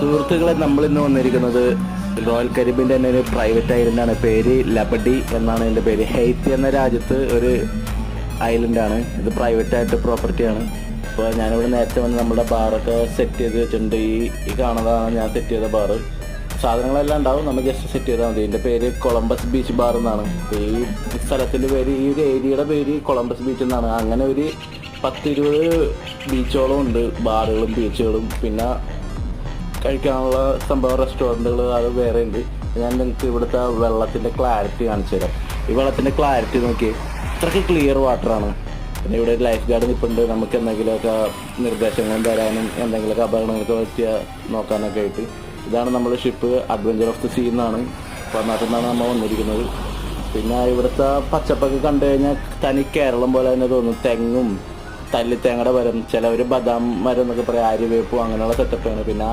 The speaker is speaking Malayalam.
സുഹൃത്തുക്കളെ നമ്മൾ ഇന്ന് വന്നിരിക്കുന്നത് റോയൽ കരീബിന്റെ തന്നെ ഒരു പ്രൈവറ്റ് ഐലൻഡാണ് പേര് ലബഡി എന്നാണ് എന്റെ പേര്. ഹെയ്ത്തി എന്ന രാജ്യത്ത് ഒരു ഐലൻഡാണ് ഇത് പ്രൈവറ്റ് ആയിട്ട് പ്രോപ്പർട്ടിയാണ് അപ്പോൾ ഞാനിവിടെ നേരത്തെ വന്ന് നമ്മുടെ ബാറൊക്കെ സെറ്റ് ചെയ്ത് വെച്ചിട്ടുണ്ട്. ഈ ഈ കാണുന്നതാണ് ഞാൻ സെറ്റ് ചെയ്ത ബാറ് സാധനങ്ങളെല്ലാം ഉണ്ടാവും. നമ്മൾ ജസ്റ്റ് സെറ്റ് ചെയ്താൽ മതി. ഇതിന്റെ പേര് കൊളംബസ് ബീച്ച് ബാർ എന്നാണ്. ഈ സ്ഥലത്തിന്റെ പേര് ഈ ഒരു ഏരിയയുടെ പേര് കൊളംബസ് ബീച്ച് എന്നാണ്. അങ്ങനെ ഒരു പത്തിരുപത് ബീച്ചോളം ഉണ്ട്. ബാറുകളും ബീച്ചുകളും പിന്നെ കഴിക്കാനുള്ള സംഭവം റെസ്റ്റോറന്റുകൾ അത് വേറെ ഉണ്ട്. ഞാൻ നിങ്ങൾക്ക് ഇവിടുത്തെ വെള്ളത്തിന്റെ ക്ലാരിറ്റി കാണിച്ചു തരാം. ഈ വെള്ളത്തിന്റെ ക്ലാരിറ്റി നോക്കി ഇത്രയ്ക്ക് ക്ലിയർ വാട്ടറാണ് പിന്നെ ഇവിടെ ഒരു ലൈഫ് ഗാർഡ് നിൽപ്പുണ്ട് നമുക്ക് എന്തെങ്കിലുമൊക്കെ നിർദ്ദേശങ്ങൾ തരാനും എന്തെങ്കിലുമൊക്കെ അപകടങ്ങൾക്ക് പറ്റിയ നോക്കാനൊക്കെ ആയിട്ട്. ഇതാണ് നമ്മുടെ ship adventure of the sea എന്നാണ്. പറഞ്ഞാൽ നമ്മൾ വന്നിരിക്കുന്നത്. പിന്നെ ഇവിടുത്തെ പച്ചപ്പൊക്കെ കണ്ടു കഴിഞ്ഞാൽ തനി കേരളം പോലെ തന്നെ തോന്നും. തെങ്ങും തല്ലിത്തേങ്ങയുടെ മരം ചിലവർ ബദാം മരം എന്നൊക്കെ പറയാം ആര്യവേപ്പും അങ്ങനെയുള്ള സെറ്റപ്പാണ് പിന്നെ